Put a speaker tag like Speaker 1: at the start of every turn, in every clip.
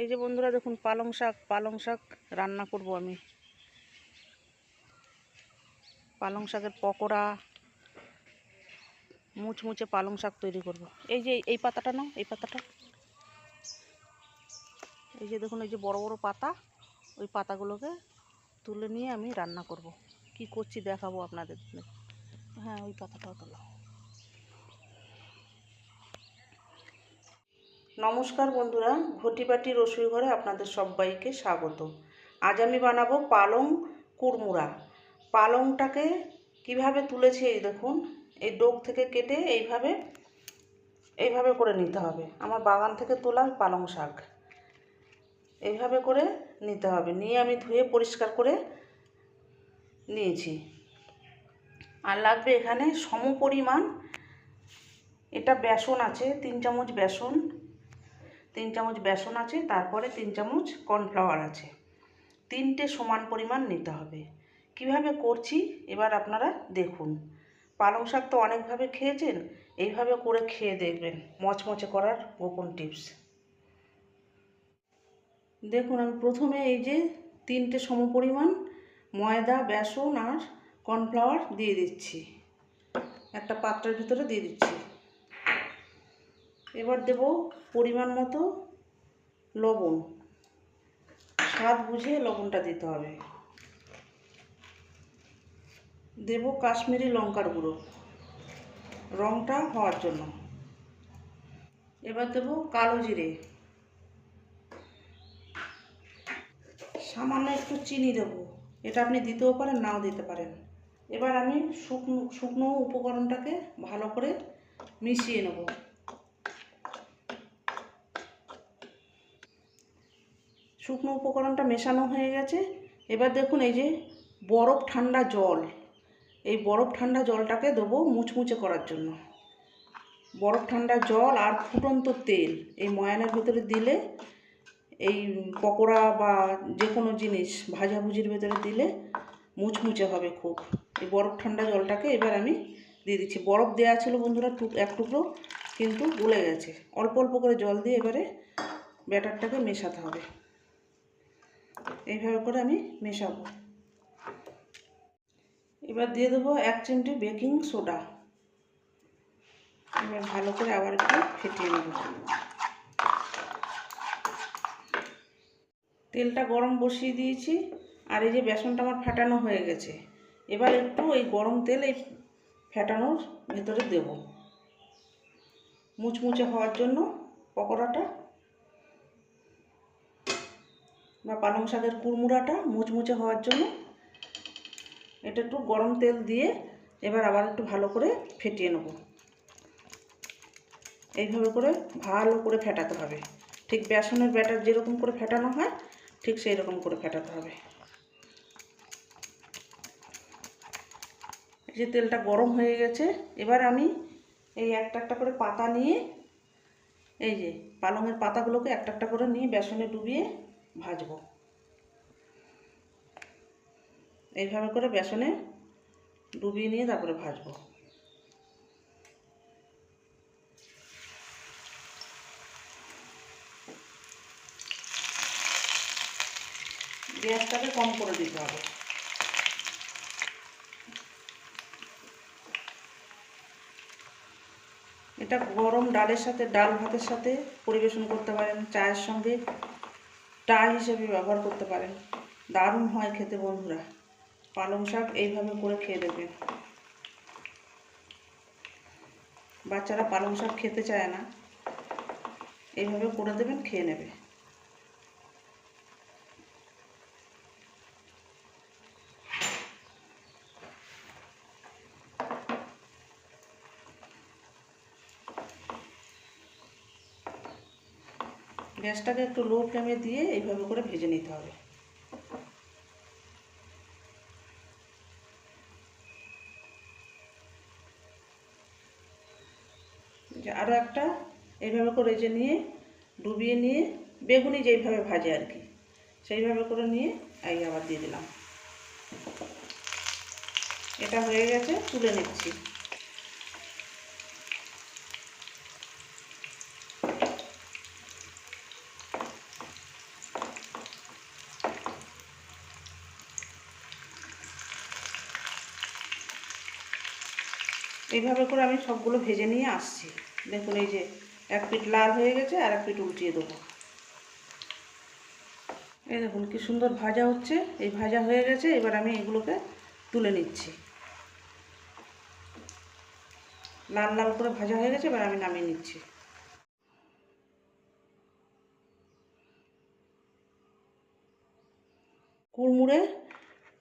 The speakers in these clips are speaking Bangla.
Speaker 1: এই যে বন্ধুরা দেখুন, পালং শাক পালং শাক রান্না করব আমি। পালং শাকের পকোড়া, মুচমুচে পালং শাক তৈরি করব। এই যে, এই পাতাটা নাও, এই পাতাটা। এই যে দেখুন, এই যে বড় বড় পাতা, ওই পাতাগুলোকে তুলে নিয়ে আমি রান্না করব। কি করছি দেখাবো আপনাদের হ্যাঁ ওই পাতাটাও তোলা নমস্কার বন্ধুরা ঘটিবাটি রসুই ঘরে আপনাদের সবাইকে স্বাগত। আজ আমি বানাবো পালং কুড়মুড়া। পালংটাকে কীভাবে তুলেছি এই দেখুন, এই ডোক থেকে কেটে এইভাবে এইভাবে করে নিতে হবে। আমার বাগান থেকে তোলা পালং শাক। এইভাবে করে নিতে হবে। নিয়ে আমি ধুয়ে পরিষ্কার করে নিয়েছি। আর লাগবে এখানে সম পরিমাণ এটা বেসন আছে, তিন চামচ বেসন। তিন চামচ বেসন আছে, তারপরে তিন চামচ কর্নফ্লাওয়ার আছে। তিনটে সমান পরিমাণ নিতে হবে। কীভাবে করছি? এবার আপনারা দেখুন। পালং শাক তো অনেকভাবে খেয়েছেন, এইভাবে করে খেয়ে দেখবেন। মচমচে করার গোপন টিপস। দেখুন, আমি প্রথমে এই যে তিনটে সমপরিমাণ ময়দা, বেসন আর কর্নফ্লাওয়ার দিয়ে দিচ্ছি। একটা পাত্রের ভিতরে দিয়ে দিচ্ছি। এবার দেব পরিমাণ মতো লবণ। স্বাদ বুঝে লবণটা দিতে হবে। দেব কাশ্মীরি লঙ্কার গুঁড়ো। রঙটা হওয়ার জন্য। এবার দেব কালো জিরে। সামান্য একটু চিনি দেব। এটা আপনি দিতেও পারেন, নাও দিতে পারেন। এবার আমি শুকনো শুকনো উপকরণটাকে ভালো করে মিশিয়ে নেব। শুকনো উপকরণটা মেশানো হয়ে গেছে। এবার দেখুন এই যে বরফ ঠান্ডা জল। এই বরফ ঠান্ডা জলটাকে দেবো মুচমুচে করার জন্য। বরফ ঠান্ডা জল আর ফুটন্ত তেল এই ময়ানের ভিতরে দিলে, এই পকোড়া বা যে কোনো জিনিস ভাজাভুজির ভেতরে দিলে মুচমুচে হবে খুব। এই বরফ ঠান্ডা জলটাকে এবার আমি দিয়ে দিচ্ছি। বরফ দেওয়া ছিল বন্ধুরা টুক, এক টুকরো, কিন্তু গলে গেছে। অল্প অল্প করে জল দিয়ে এবারে ব্যাটারটাকে মেশাতে হবে। এইভাবে করে আমি মেশাবো। এবার দিয়ে দেবো এক চিমটি বেকিং সোডা। এবার ভালো করে আবার একটু ফেটিয়ে নেব। তেলটা গরম বসিয়ে দিয়েছি, আর এই যে বেসনটা আমার ফাটানো হয়ে গেছে, এবার একটু এই গরম তেল এই ফেটানোর ভেতরে দেব। মুচমুচে হওয়ার জন্য পকোড়াটা বা পালং শাকের কুড়মুড়াটা মুচমুচে হওয়ার জন্য এটা একটু গরম তেল দিয়ে এবার আবার একটু ভালো করে ফেটিয়ে নেব। এইভাবে করে ভালো করে ফেটাতে হবে। ঠিক বেসনের ব্যাটার যেরকম করে ফেটানো হয়, ঠিক সেই রকম করে ফেটাতে হবে। এই যে তেলটা গরম হয়ে গেছে, এবার আমি এই একটা একটা করে পাতা নিয়ে, এই যে পালংয়ের পাতাগুলোকে একটা একটা করে নিয়ে বেসনে ডুবিয়ে ভাজবো। এইভাবে করে বেসনে ডুবিয়ে নিয়ে তারপরে ভাজবো। গ্যাসটাকে কম করে দিতে হবে। এটা গরম ডালের সাথে, ডাল ভাতের সাথে পরিবেশন করতে পারেন, চায়ের সঙ্গে। চা হিসেবে ব্যবহার করতে পারেন। দারুণ হয় খেতে বন্ধুরা। পালং শাক এইভাবে করে খেয়ে দেবেন বাচ্চারা পালং শাক খেতে চায় না। এইভাবে করে দেবেন, খেয়ে নেবে। গ্যাসটাকে একটু লো ফ্লেমে দিয়ে এইভাবে করে ভেজে নিতে হবে। আরও একটা, এইভাবে করে যে নিয়ে ডুবিয়ে নিয়ে বেগুনি যেইভাবে ভাজে আর কি, সেইভাবে করে নিয়ে এই আবার দিয়ে দিলাম। এটা হয়ে গেছে, তুলে নিচ্ছি। এইভাবে করে আমি সবগুলো ভেজে নিয়ে আসছি। দেখুন এই যে এক পিঠ লাল হয়ে গেছে আর এক পিঠ উল্টিয়ে দেবো। এই দেখুন কি সুন্দর ভাজা হচ্ছে। এই ভাজা হয়ে গেছে, এবার আমি এগুলোকে তুলে নিচ্ছি। লাল লাল করে ভাজা হয়ে গেছে, এবার আমি নামিয়ে নিচ্ছি। কুড়মুড়ে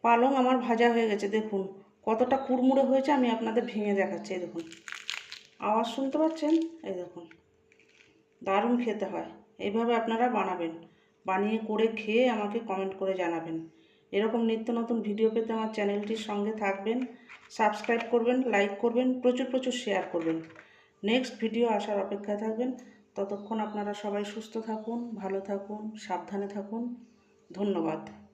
Speaker 1: পালং আমার ভাজা হয়ে গেছে, দেখুন। কতটা কুড়মুড়ে হয়েছে আমি আপনাদের ভেঙে দেখাচ্ছি, এই দেখুন। আওয়াজ শুনতে পাচ্ছেন? এই দেখুন। দারুণ খেতে হয়। এইভাবে আপনারা বানাবেন। বানিয়ে করে খেয়ে আমাকে কমেন্ট করে জানাবেন। এরকম নিত্য নতুন ভিডিও পেতে আমার চ্যানেলটির সঙ্গে থাকবেন সাবস্ক্রাইব করবেন লাইক করবেন, প্রচুর প্রচুর শেয়ার করবেন। নেক্সট ভিডিও আসার অপেক্ষায় থাকবেন। ততক্ষণ আপনারা সবাই সুস্থ থাকুন, ভালো থাকুন, সাবধানে থাকুন। ধন্যবাদ।